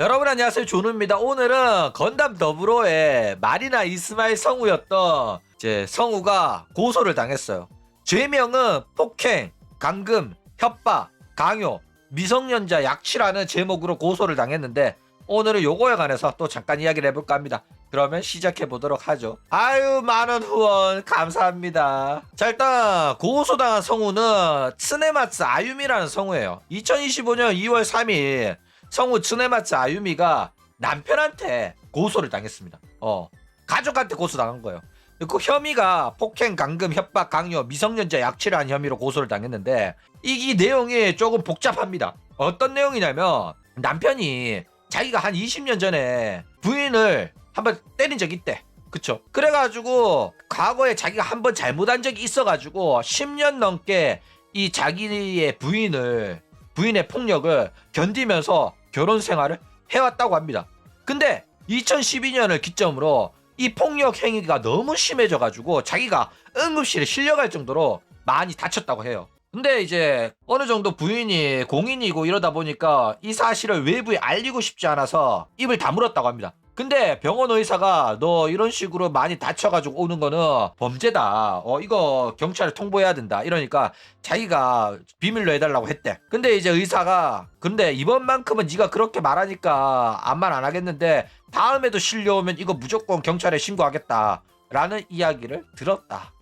여러분 안녕하세요. 조누입니다. 오늘은 건담 더브로의 마리나 이스마일 성우였던 이제 성우가 고소를 당했어요. 죄명은 폭행, 감금, 협박, 강요, 미성년자 약취라는 제목으로 고소를 당했는데 오늘은 요거에 관해서 또 잠깐 이야기를 해볼까 합니다. 그러면 시작해 보도록 하죠. 아유 많은 후원 감사합니다. 자 일단 고소당한 성우는 츠네마츠 아유미라는 성우예요. 2025년 2월 3일 성우 츠네마츠 아유미가 남편한테 고소를 당했습니다. 어, 가족한테 고소 당한 거예요. 그 혐의가 폭행, 감금, 협박, 강요, 미성년자 약취를 한 혐의로 고소를 당했는데 이 내용이 조금 복잡합니다. 어떤 내용이냐면 남편이 자기가 한 20년 전에 부인을 한번 때린 적이 있대. 그쵸? 그래가지고 과거에 자기가 한 번 잘못한 적이 있어가지고 10년 넘게 이 자기의 부인을 부인의 폭력을 견디면서 결혼 생활을 해왔다고 합니다. 근데 2012년을 기점으로 이 폭력 행위가 너무 심해져가지고 자기가 응급실에 실려갈 정도로 많이 다쳤다고 해요. 근데 이제 어느 정도 부인이 공인이고 이러다 보니까 이 사실을 외부에 알리고 싶지 않아서 입을 다물었다고 합니다. 근데 병원 의사가 너 이런 식으로 많이 다쳐가지고 오는 거는 범죄다. 어 이거 경찰에 통보해야 된다. 이러니까 자기가 비밀로 해달라고 했대. 근데 이제 의사가 근데 이번만큼은 네가 그렇게 말하니까 말안 하겠는데 다음에도 실려오면 이거 무조건 경찰에 신고하겠다. 라는 이야기를 들었다.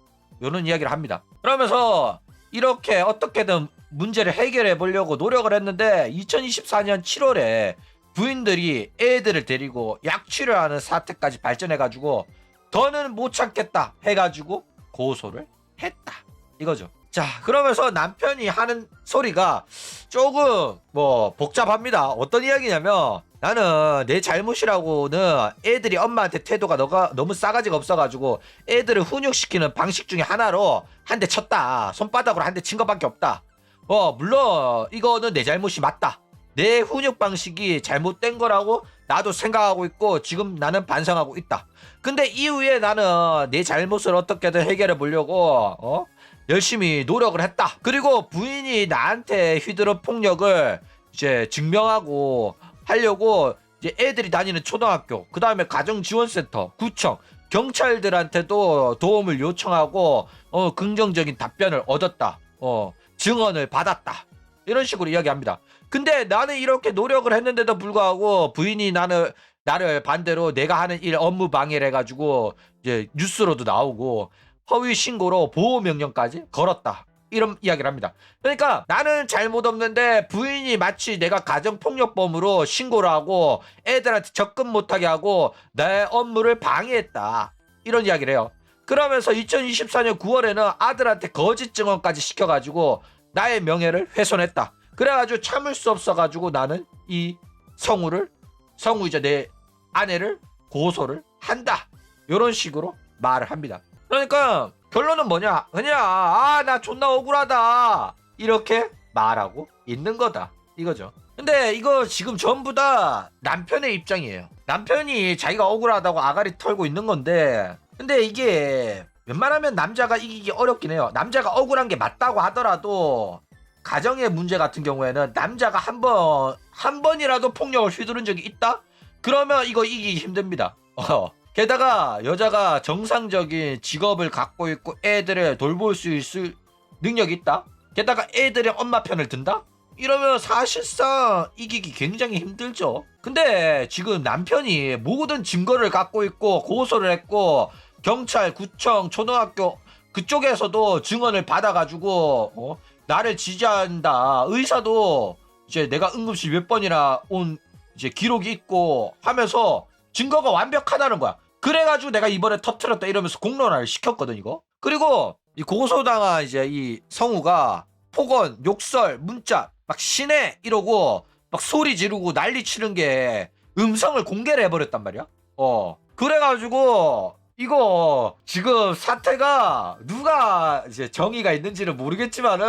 요런 이야기를 합니다. 그러면서 이렇게 어떻게든 문제를 해결해 보려고 노력을 했는데 2024년 7월에 부인들이 애들을 데리고 약취를 하는 사태까지 발전해가지고 더는 못 참겠다 해가지고 고소를 했다 이거죠. 자 그러면서 남편이 하는 소리가 조금 뭐 복잡합니다. 어떤 이야기냐면 나는 내 잘못이라고는 애들이 엄마한테 태도가 너가 너무 싸가지가 없어가지고 애들을 훈육시키는 방식 중에 하나로 한 대 쳤다. 손바닥으로 한 대 친 것밖에 없다. 어 물론 이거는 내 잘못이 맞다. 내 훈육 방식이 잘못된 거라고 나도 생각하고 있고 지금 나는 반성하고 있다. 근데 이후에 나는 내 잘못을 어떻게든 해결해 보려고 어? 열심히 노력을 했다. 그리고 부인이 나한테 휘두른 폭력을 이제 증명하고 하려고 이제 애들이 다니는 초등학교, 그 다음에 가정지원센터, 구청, 경찰들한테도 도움을 요청하고 어, 긍정적인 답변을 얻었다. 어, 증언을 받았다. 이런 식으로 이야기합니다. 근데 나는 이렇게 노력을 했는데도 불구하고 부인이 나는 나를 반대로 내가 하는 일 업무 방해를 해가지고 이제 뉴스로도 나오고 허위 신고로 보호 명령까지 걸었다. 이런 이야기를 합니다. 그러니까 나는 잘못 없는데 부인이 마치 내가 가정폭력범으로 신고를 하고 애들한테 접근 못하게 하고 내 업무를 방해했다. 이런 이야기를 해요. 그러면서 2024년 9월에는 아들한테 거짓 증언까지 시켜가지고 나의 명예를 훼손했다. 그래가지고 참을 수 없어가지고 나는 이 성우를 성우이자 내 아내를 고소를 한다. 이런 식으로 말을 합니다. 그러니까 결론은 뭐냐? 그냥 아 나 존나 억울하다 이렇게 말하고 있는 거다 이거죠. 근데 이거 지금 전부 다 남편의 입장이에요. 남편이 자기가 억울하다고 아가리 털고 있는 건데 근데 이게 웬만하면 남자가 이기기 어렵긴 해요. 남자가 억울한 게 맞다고 하더라도 가정의 문제 같은 경우에는 남자가 한 번, 한 번이라도 폭력을 휘두른 적이 있다? 그러면 이거 이기기 힘듭니다. 어. 게다가 여자가 정상적인 직업을 갖고 있고 애들을 돌볼 수 있을 능력이 있다? 게다가 애들의 엄마 편을 든다? 이러면 사실상 이기기 굉장히 힘들죠. 근데 지금 남편이 모든 증거를 갖고 있고 고소를 했고 경찰, 구청, 초등학교 그쪽에서도 증언을 받아가지고 어? 나를 지지한다. 의사도 이제 내가 응급실 몇 번이나 온 이제 기록이 있고 하면서 증거가 완벽하다는 거야. 그래가지고 내가 이번에 터트렸다 이러면서 공론화를 시켰거든 이거. 그리고 이 고소당한 이제 이 성우가 폭언, 욕설, 문자 막 신해 이러고 막 소리 지르고 난리 치는 게 음성을 공개를 해버렸단 말이야. 어. 그래가지고 이거 지금 사태가 누가 이제 정의가 있는지는 모르겠지만은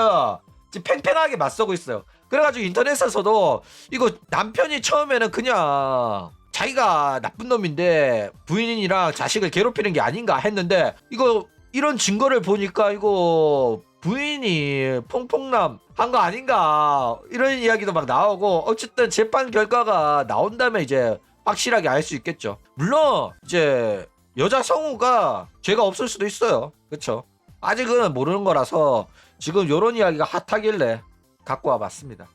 지금 팽팽하게 맞서고 있어요. 그래가지고 인터넷에서도 이거 남편이 처음에는 그냥 자기가 나쁜 놈인데 부인이랑 자식을 괴롭히는 게 아닌가 했는데 이거 이런 증거를 보니까 이거 부인이 퐁퐁남 한 거 아닌가 이런 이야기도 막 나오고 어쨌든 재판 결과가 나온다면 이제 확실하게 알 수 있겠죠. 물론 이제 여자 성우가 죄가 없을 수도 있어요. 그렇죠? 아직은 모르는 거라서 지금 요런 이야기가 핫하길래 갖고 와봤습니다.